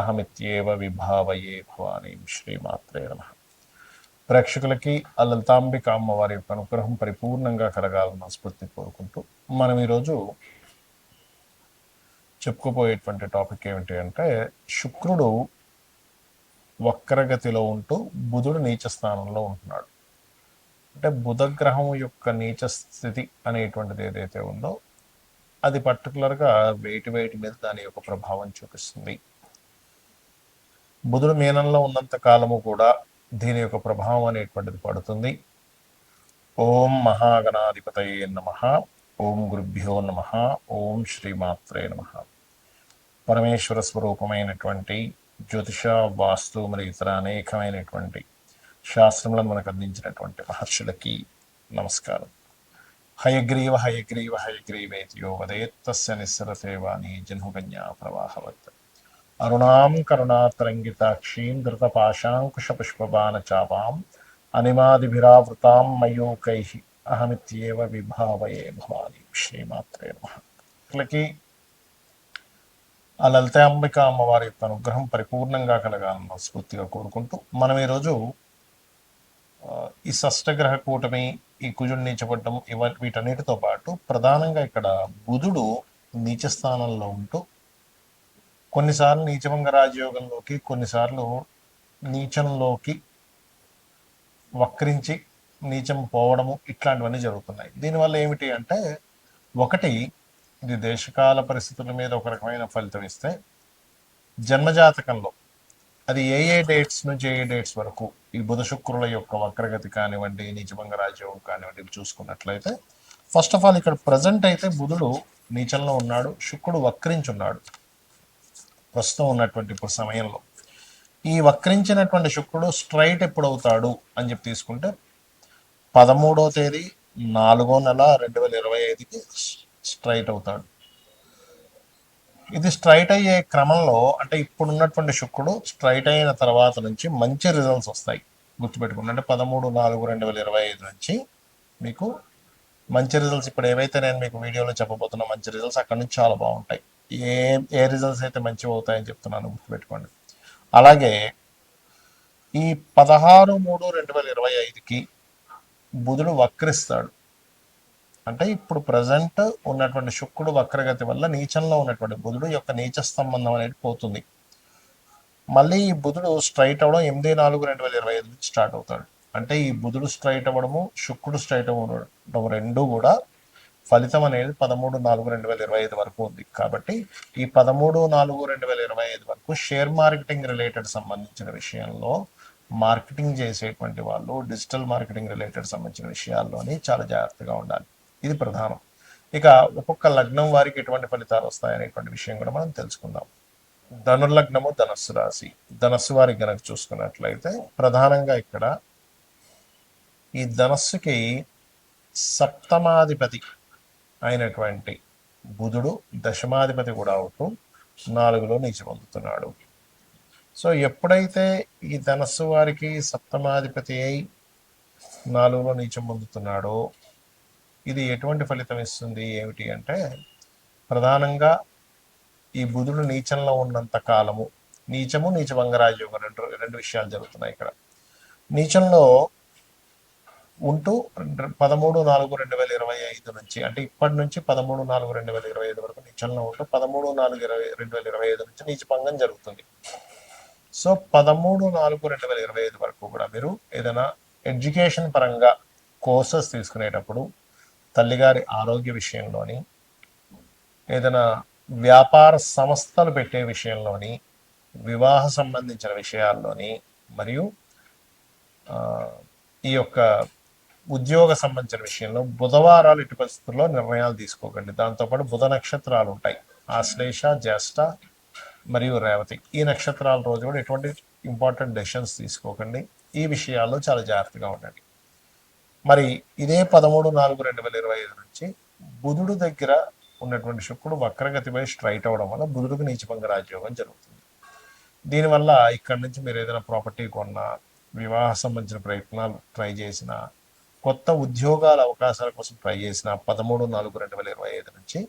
అహమిత్యేవ విభావయే భవానీ శ్రీమాత్రే నమ. ప్రేక్షకులకి ఆ లలితాంబిక అమ్మవారి యొక్క అనుగ్రహం పరిపూర్ణంగా కలగాలని స్ఫూర్తి కోరుకుంటూ మనం ఈరోజు చెప్పుకోబోయేటువంటి టాపిక్ ఏమిటి అంటే శుక్రుడు వక్రగతిలో ఉంటూ బుధుడు నీచ స్థానంలో ఉంటున్నాడు. అంటే బుధగ్రహం యొక్క నీచ స్థితి అనేటువంటిది ఏదైతే ఉందో అది పర్టికులర్గా వేటి వేటి మీద దాని యొక్క ప్రభావం చూపిస్తుంది. బుధుడు మీనంలో ఉన్నంత కాలము కూడా దీని యొక్క ప్రభావం అనేటువంటిది పడుతుంది. ఓం మహాగణాధిపతయే నమ. ఓం గురుభ్యో నమ. ఓం శ్రీమాత్రే నమ. పరమేశ్వర స్వరూపమైనటువంటి జ్యోతిష వాస్తు మరియు ఇతర అనేకమైనటువంటి శాస్త్రములను మనకు అందించినటువంటి మహర్షులకి నమస్కారం. హయగ్రీవ హయగ్రీవ హయగ్రీవేతియో వదేత్తస్య నిస్సరతే వాణి జన్హుగన్యా ప్రవాహవత్. అరుణాం కరుణాతరంగితాక్షీం ధృతపాశాంకుశపుష్పబాణచాపాం అనిమాదిభిరావృతాం మయూకై అహమిత్యేవ విభావయే భవాని శ్రీమాత్రే నమకి ఆ లలిత అంబిక అమ్మవారి యొక్క అనుగ్రహం పరిపూర్ణంగా కలగాలని స్ఫూర్తిగా కోరుకుంటూ మనం ఈరోజు ఈ షష్టగ్రహ కూటమి ఈ కుజుడు నీచపడ్డం ఇవ వీటన్నిటితో పాటు ప్రధానంగా ఇక్కడ బుధుడు నీచ స్థానంలో ఉంటూ కొన్నిసార్లు నీచభంగ రాజయోగంలోకి కొన్నిసార్లు నీచంలోకి వక్రించి నీచం పోవడము ఇట్లాంటివన్నీ జరుగుతున్నాయి. దీనివల్ల ఏమిటి అంటే ఒకటి ఇది దేశకాల పరిస్థితుల మీద ఒక రకమైన ఫలితం ఇస్తే జన్మజాతకంలో అది ఏ ఏ డేట్స్ నుంచి ఏ ఏ డేట్స్ వరకు ఈ బుధ శుక్రుల యొక్క వక్రగతి కానివ్వండి నీచభంగ రాజ్యోగం కానివ్వండి చూసుకున్నట్లయితే ఫస్ట్ ఆఫ్ ఆల్ ఇక్కడ ప్రజెంట్ అయితే బుధుడు నీచంలో ఉన్నాడు శుక్రుడు వక్రించున్నాడు. ప్రస్తుతం ఉన్నటువంటి ఇప్పుడు సమయంలో. ఈ వక్రించినటువంటి శుక్రుడు స్ట్రైట్ ఎప్పుడు అవుతాడు అని చెప్పి తీసుకుంటే పదమూడో తేదీ నాలుగో నెల రెండు వేల ఇరవై ఐదుకి స్ట్రైట్ అవుతాడు. ఇది స్ట్రైట్ అయ్యే క్రమంలో అంటే ఇప్పుడు ఉన్నటువంటి శుక్రుడు స్ట్రైట్ అయిన తర్వాత నుంచి మంచి రిజల్ట్స్ వస్తాయి. గుర్తుపెట్టుకోండి అంటే పదమూడు నాలుగు రెండు వేల ఇరవై ఐదు నుంచి మీకు మంచి రిజల్ట్స్ ఇప్పుడు ఏవైతే నేను మీకు వీడియోలో చెప్పబోతున్నా మంచి రిజల్ట్స్ అక్కడ నుంచి చాలా బాగుంటాయి. ఏ ఏ రిజల్ట్స్ అయితే మంచివి అవుతాయని చెప్తున్నాను గుర్తుపెట్టుకోండి. అలాగే ఈ పదహారు మూడు రెండు వేల ఇరవై ఐదుకి బుధుడు వక్రిస్తాడు. అంటే ఇప్పుడు ప్రజెంట్ ఉన్నటువంటి శుక్రుడు వక్రగతి వల్ల నీచంలో ఉన్నటువంటి బుధుడు యొక్క నీచ సంబంధం అనేది పోతుంది. మళ్ళీ ఈ బుధుడు స్ట్రైట్ అవ్వడం ఎనిమిది నాలుగు రెండు వేల ఇరవై ఐదు నుంచి స్టార్ట్ అవుతాడు. అంటే ఈ బుధుడు స్ట్రైట్ అవ్వడము శుక్రుడు స్ట్రైట్ అవ్వడం రెండు కూడా ఫలితం అనేది పదమూడు నాలుగు రెండు వేల ఇరవై ఐదు వరకు ఉంది. కాబట్టి ఈ పదమూడు నాలుగు రెండు వేల ఇరవై ఐదు వరకు షేర్ మార్కెటింగ్ రిలేటెడ్ సంబంధించిన విషయంలో మార్కెటింగ్ చేసేటువంటి వాళ్ళు డిజిటల్ మార్కెటింగ్ రిలేటెడ్ సంబంధించిన విషయాల్లోని చాలా జాగ్రత్తగా ఉండాలి. ఇది ప్రధానం. ఇక ఒక్కొక్క లగ్నం వారికి ఎటువంటి ఫలితాలు వస్తాయనేటువంటి విషయం కూడా మనం తెలుసుకుందాం. ధనుర్లగ్నము ధనస్సు రాశి. ధనస్సు వారికి గనక చూసుకున్నట్లయితే ప్రధానంగా ఇక్కడ ఈ ధనస్సుకి సప్తమాధిపతి అయినటువంటి బుధుడు దశమాధిపతి కూడా అవుతూ నాలుగులో నీచి పొందుతున్నాడు. సో ఎప్పుడైతే ఈ ధనస్సు వారికి సప్తమాధిపతి అయి నాలుగులో నీచం పొందుతున్నాడో ఇది ఎటువంటి ఫలితం ఇస్తుంది? ఏమిటి అంటే ప్రధానంగా ఈ బుధుడు నీచంలో ఉన్నంత కాలము నీచము నీచ భంగరాజయోగం రెండు రెండు విషయాలు జరుగుతున్నాయి ఇక్కడ. నీచంలో ఉంటూ రెండు- పదమూడు నాలుగు రెండు వేల ఇరవై ఐదు నుంచి అంటే ఇప్పటి నుంచి పదమూడు నాలుగు రెండు వేల ఇరవై ఐదు వరకు నీచంలో ఉంటూ పదమూడు నాలుగు ఇరవై రెండు వేల ఇరవై ఐదు నుంచి నీచ జరుగుతుంది. సో పదమూడు నాలుగు రెండు వేల ఇరవై ఐదు వరకు కూడా మీరు ఏదైనా ఎడ్యుకేషన్ పరంగా కోర్సెస్ తీసుకునేటప్పుడు తల్లిగారి ఆరోగ్య విషయంలోని ఏదైనా వ్యాపార సంస్థలు పెట్టే విషయంలోని వివాహ సంబంధించిన విషయాల్లోని మరియు ఈ యొక్క ఉద్యోగ సంబంధించిన విషయంలో బుధవారాలు ఇటు పరిస్థితుల్లో నిర్ణయాలు తీసుకోకండి. దాంతోపాటు బుధ నక్షత్రాలు ఉంటాయి. ఆశ్లేష జ్యేష్ఠ మరియు రేవతి. ఈ నక్షత్రాల రోజు కూడా ఎటువంటి ఇంపార్టెంట్ డెసిషన్స్ తీసుకోకండి. ఈ విషయాల్లో చాలా జాగ్రత్తగా ఉండండి. మరి ఇదే పదమూడు నాలుగు రెండు వేల ఇరవై ఐదు నుంచి బుధుడు దగ్గర ఉన్నటువంటి శుక్రుడు వక్రగతిపై స్ట్రైట్ అవడం వల్ల బుధుడికి నీచభంగ రాజయోగం జరుగుతుంది. దీనివల్ల ఇక్కడ నుంచి మీరు ఏదైనా ప్రాపర్టీ కొన్నా వివాహ సంబంధించిన ప్రయత్నాలు ట్రై చేసినా కొత్త ఉద్యోగాల అవకాశాల కోసం ట్రై చేసిన పదమూడు నాలుగు రెండు వేల ఇరవై ఐదు నుంచి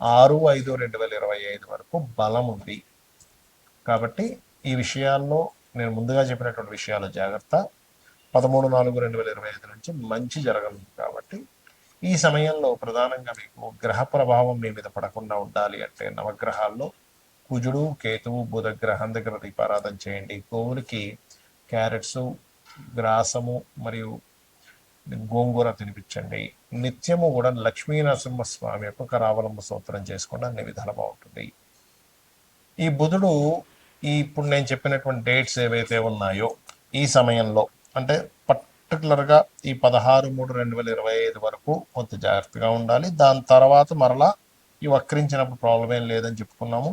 ఆరు ఐదు రెండు వేల ఇరవై ఐదు వరకు బలం ఉంది. కాబట్టి ఈ విషయాల్లో నేను ముందుగా చెప్పినటువంటి విషయాల జాగ్రత్త. పదమూడు నాలుగు రెండు వేల ఇరవై ఐదు నుంచి మంచి జరగనుంది కాబట్టి ఈ సమయంలో ప్రధానంగా మీకు గ్రహ ప్రభావం మీ మీద పడకుండా ఉండాలి అంటే నవగ్రహాల్లో కుజుడు కేతువు బుధ గ్రహం దగ్గర దీపారాధన చేయండి. గోవులకి క్యారెట్స్ గ్రాసము మరియు గోంగూర తినిపించండి. నిత్యము కూడా లక్ష్మీనరసింహ స్వామి యొక్క కరావలంబ స్తోత్రం చేసుకోండి అన్ని విధాలు బాగుంటుంది. ఈ బుధుడు ఈ ఇప్పుడు నేను చెప్పినటువంటి డేట్స్ ఏవైతే ఉన్నాయో ఈ సమయంలో అంటే పర్టికులర్గా ఈ పదహారు మూడు రెండు వేల ఇరవై ఐదు వరకు కొంత జాగ్రత్తగా ఉండాలి. దాని తర్వాత మరలా ఈ వక్రించినప్పుడు ప్రాబ్లం ఏం లేదని చెప్పుకున్నాము.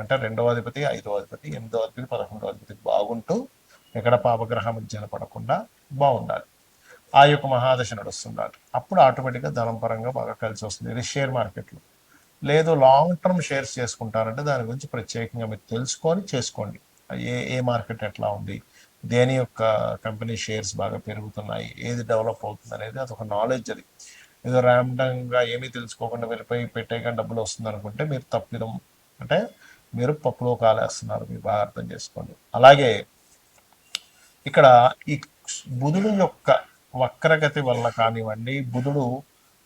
అంటే రెండవ అధిపతి ఐదవ అధిపతి ఎనిమిదవ అధిపతి పదకొండవ అధిపతి బాగుంటూ ఎక్కడ పాపగ్రహం మధ్యన పడకుండా బాగుండాలి. ఆ యొక్క మహాదశ నడుస్తుండాలి. అప్పుడు ఆటోమేటిక్గా ధనం పరంగా బాగా కలిసి వస్తుంది. ఇది షేర్ మార్కెట్లో. లేదు లాంగ్ టర్మ్ షేర్స్ చేసుకుంటారంటే దాని గురించి ప్రత్యేకంగా మీరు తెలుసుకొని చేసుకోండి. ఏ ఏ మార్కెట్ ఎట్లా ఉంది? దేని యొక్క కంపెనీ షేర్స్ బాగా పెరుగుతున్నాయి? ఏది డెవలప్ అవుతుంది అనేది అదొక నాలెడ్జ్ అది. ఏదో ర్యాండంగా ఏమీ తెలుసుకోకుండా వెళ్ళిపోయి పెట్టేగా డబ్బులు వస్తుంది అనుకుంటే మీరు తప్పిదం. అంటే మీరు పప్పులో కాలేస్తున్నారు మీరు బాగా అర్థం చేసుకోండి. అలాగే ఇక్కడ ఈ బుధుడు యొక్క వక్రగతి వల్ల కానివ్వండి బుధుడు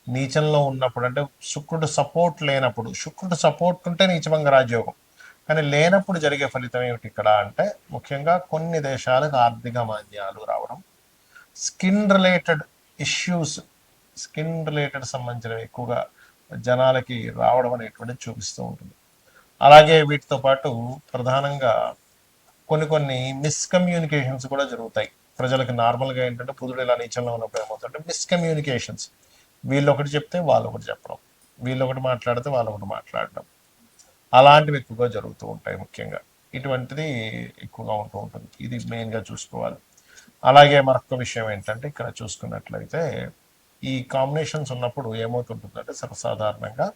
నీచంలో ఉన్నప్పుడు అంటే శుక్రుడు సపోర్ట్ లేనప్పుడు శుక్రుడు సపోర్ట్ ఉంటే నీచభంగ రాజ్యోగం. కానీ లేనప్పుడు జరిగే ఫలితం ఏమిటి ఇక్కడ అంటే ముఖ్యంగా కొన్ని దేశాలకు ఆర్థిక మాన్యాలు రావడం. Skin related issues skin related సంబంధించినవి ఎక్కువగా జనాలకి రావడం అనేటువంటిది చూపిస్తూ ఉంటుంది. అలాగే వీటితో పాటు ప్రధానంగా కొన్ని కొన్ని మిస్కమ్యూనికేషన్స్ కూడా జరుగుతాయి. ప్రజలకు నార్మల్గా ఏంటంటే పుదుడు ఇలా నీచంలో ఉన్నప్పుడు ఏమవుతుంటే మిస్కమ్యూనికేషన్స్ వీళ్ళు ఒకటి చెప్తే వాళ్ళు ఒకటి చెప్పడం. వీళ్ళు ఒకటి మాట్లాడితే వాళ్ళు ఒకటి మాట్లాడడం. అలాంటివి ఎక్కువగా జరుగుతూ ఉంటాయి ముఖ్యంగా. ఇటువంటిది ఎక్కువగా ఉంటూ ఉంటుంది. ఇది మెయిన్గా చూసుకోవాలి. అలాగే మరొక విషయం ఏంటంటే ఇక్కడ చూసుకున్నట్లయితే ఈ కాంబినేషన్స్ ఉన్నప్పుడు ఏమవుతుంటుందంటే సర్వసాధారణంగా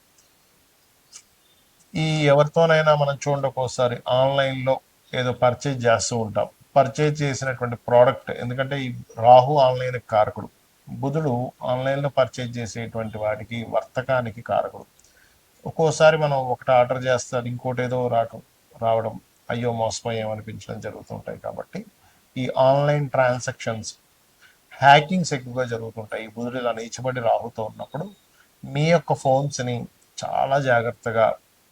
ఈ ఎవరితోనైనా మనం చూడండి ఒక్కోసారి ఆన్లైన్లో ఏదో పర్చేజ్ చేస్తూ ఉంటాం. పర్చేజ్ చేసినటువంటి ప్రోడక్ట్ ఎందుకంటే ఈ రాహు ఆన్లైన్ కారకుడు. బుధుడు ఆన్లైన్లో పర్చేజ్ చేసేటువంటి వాటికి వర్తకానికి కారకుడు. ఒక్కోసారి మనం ఒకటి ఆర్డర్ చేస్తారు ఇంకోటి ఏదో రావడం రావడం అయ్యో మోసపోయాం అనిపించడం జరుగుతుంటాయి కాబట్టి ఈ ఆన్లైన్ ట్రాన్సాక్షన్స్ హ్యాకింగ్స్ ఎక్కువగా జరుగుతుంటాయి. బుధుడు ఇలా నీచబడి రాహుతో ఉన్నప్పుడు మీ యొక్క ఫోన్స్ని చాలా జాగ్రత్తగా